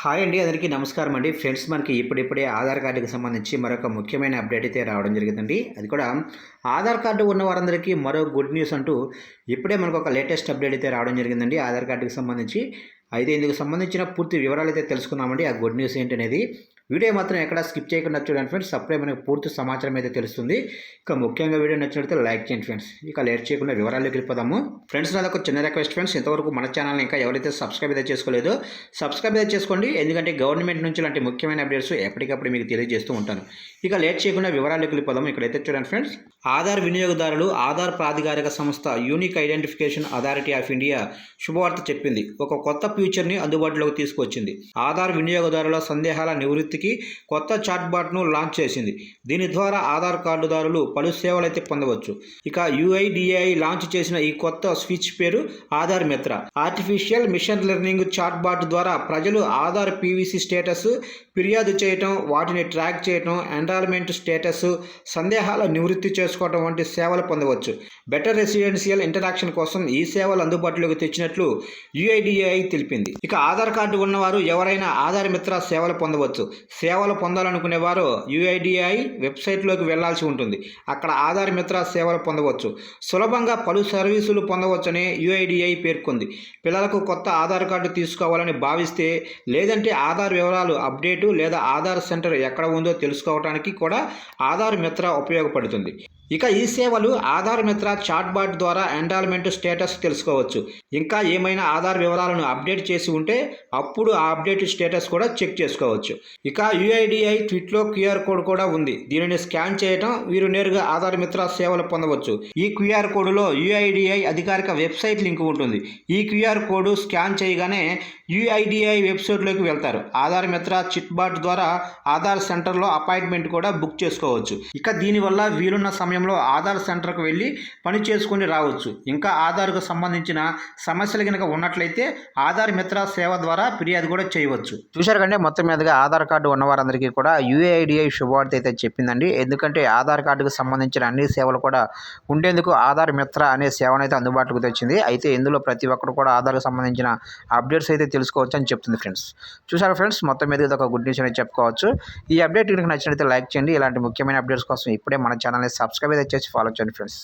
Hi అండి అందరికీ నమస్కారం అండి. ఫ్రెండ్స్ మనకి ఇప్పుడిప్పుడే ఆధార్ కార్డుకి సంబంధించి మరొక ముఖ్యమైన అప్డేట్ అయితే రావడం జరిగిందండి. అది కూడా ఆధార్ కార్డు ఉన్న వారందరికీ మరో గుడ్ న్యూస్ అంటూ ఇప్పుడే మనకు ఒక లేటెస్ట్ అప్డేట్ అయితే రావడం జరిగిందండి. ఆధార్ కార్డుకి సంబంధించి అయితే ఇందుకు సంబంధించిన పూర్తి వివరాలు అయితే తెలుసుకున్నామండి ఆ గుడ్ న్యూస్ ఏంటనేది వీడియో మాత్రం ఎక్కడ స్కిప్ చేయకుండా చూడండి ఫ్రెండ్స్. అప్పుడే మనకు పూర్తి సమాచారం అయితే తెలుస్తుంది. ఇక ముఖ్యంగా వీడియో నచ్చినట్లయితే లైక్ చేయండి ఫ్రెండ్స్. ఇక లేట్ చేయకుండా వివరాల్లోకి వెళ్ళిపోదాము. ఫ్రెండ్స్ నాకు ఒక చిన్న రిక్వెస్ట్ ఫ్రెండ్స్. ఇంతవరకు మన ఛానల్ని ఇంకా ఎవరైతే సబ్స్క్రైబ్ అయితే చేసుకోలేదో సబ్స్క్రైబ్ అయితే చేసుకోండి. ఎందుకంటే గవర్నమెంట్ నుంచి లాంటి ముఖ్యమైన అప్డేట్స్ ఎప్పటికప్పుడు మీకు తెలియజేస్తూ ఉంటాను. ఇక లేట్ చేయకుండా వివరాల్లోకి వెళ్ళిపోదాము. ఇక్కడైతే చూడండి ఫ్రెండ్స్. ఆధార్ వినియోగదారులు ఆధార్ ప్రాధికారిక సంస్థ unique identification authority of India శుభవార్త చెప్పింది. ఒక కొత్త ఫ్యూచర్ని అందుబాటులోకి తీసుకొచ్చింది ఆధార్ వినియోగదారుల సందేహాల నివృత్తి నివృత్తికి కొత్త చాట్బాట్ను లాంచ్ చేసింది. దీని ద్వారా ఆధార్ కార్డుదారులు పలు సేవలైతే పొందవచ్చు. ఇక యుఐడిఐ లాంచ్ చేసిన ఈ కొత్త స్విచ్ పేరు Aadhaar Mitra. Artificial machine learning chatbot ద్వారా ప్రజలు ఆధార్ పీవీసీ స్టేటస్ ఫిర్యాదు చేయటం వాటిని ట్రాక్ చేయటం ఎన్రాల్మెంట్ స్టేటస్ సందేహాల నివృత్తి చేసుకోవడం వంటి సేవలు పొందవచ్చు. బెటర్ రెసిడెన్షియల్ ఇంటరాక్షన్ కోసం ఈ సేవలు అందుబాటులోకి తెచ్చినట్లు యుఐడిఐ తెలిపింది. ఇక ఆధార్ కార్డు ఉన్నవారు ఎవరైనా ఆధార్ మిత్ర సేవలు పొందవచ్చు. సేవలు పొందాలనుకునే వారు యుఐడిఐ వెబ్సైట్లోకి వెళ్ళాల్సి ఉంటుంది. అక్కడ ఆధార్ మిత్ర సేవలు పొందవచ్చు. సులభంగా పలు సర్వీసులు పొందవచ్చని యుఐడిఐ పేర్కొంది. పిల్లలకు కొత్త ఆధార్ కార్డు తీసుకోవాలని భావిస్తే లేదంటే ఆధార్ వివరాలు అప్డేటు లేదా ఆధార్ సెంటర్ ఎక్కడ ఉందో తెలుసుకోవడానికి కూడా ఆధార్ మిత్ర ఉపయోగపడుతుంది. ఇక ఈ సేవలు ఆధార్ మిత్ర చాట్బాట్ ద్వారా ఎన్రాల్మెంట్ స్టేటస్ తెలుసుకోవచ్చు. ఇంకా ఏమైనా ఆధార్ వివరాలను అప్డేట్ చేసి ఉంటే అప్పుడు ఆ అప్డేట్ స్టేటస్ కూడా చెక్ చేసుకోవచ్చు. ఇక యుఐడిఐ ట్విట్లో క్యూఆర్ కోడ్ కూడా ఉంది. దీనిని స్కాన్ చేయటం వీరు నేరుగా ఆధార్ మిత్ర సేవలు పొందవచ్చు. ఈ క్యూఆర్ కోడ్లో యుఐడిఐ అధికారిక వెబ్సైట్ లింక్ ఉంటుంది. ఈ క్యూఆర్ కోడ్ స్కాన్ చేయగానే యుఐడిఐ వెబ్సైట్లోకి వెళ్తారు. ఆధార్ మిత్ర చిట్బాట్ ద్వారా ఆధార్ సెంటర్లో అపాయింట్మెంట్ కూడా బుక్ చేసుకోవచ్చు. ఇక దీనివల్ల వీలున్న సమయం సమయంలో ఆధార్ సెంటర్కు వెళ్ళి పని చేసుకొని రావచ్చు. ఇంకా ఆధార్కు సంబంధించిన సమస్యలు కనుక ఉన్నట్లయితే ఆధార్ మిత్ర సేవ ద్వారా ఫిర్యాదు కూడా చేయవచ్చు. చూశారు కంటే మొత్తం మీదుగా ఆధార్ కార్డు ఉన్నవారందరికీ కూడా యూఏఐడిఐ శుభవార్త అయితే చెప్పిందండి. ఎందుకంటే ఆధార్ కార్డుకు సంబంధించిన అన్ని సేవలు కూడా ఉండేందుకు ఆధార్ మిత్ర అనే సేవను అయితే అందుబాటులోకి తెచ్చింది. అయితే ఇందులో ప్రతి ఒక్కరు కూడా ఆధార్కు సంబంధించిన అప్డేట్స్ అయితే తెలుసుకోవచ్చు అని చెప్తుంది ఫ్రెండ్స్. చూసారు ఫ్రెండ్స్ మొత్తం మీద ఒక గుడ్ న్యూస్ అనేది చెప్పుకోవచ్చు. ఈ అప్డేట్ కనుక నచ్చినట్లయితే లైక్ చేయండి. ఇలాంటి ముఖ్యమైన అప్డేట్స్ కోసం ఇప్పుడే మన ఛానల్ని సబ్స్క్రైబ్ అయితే చేసి ఫాలో చేయండి ఫ్రెండ్స్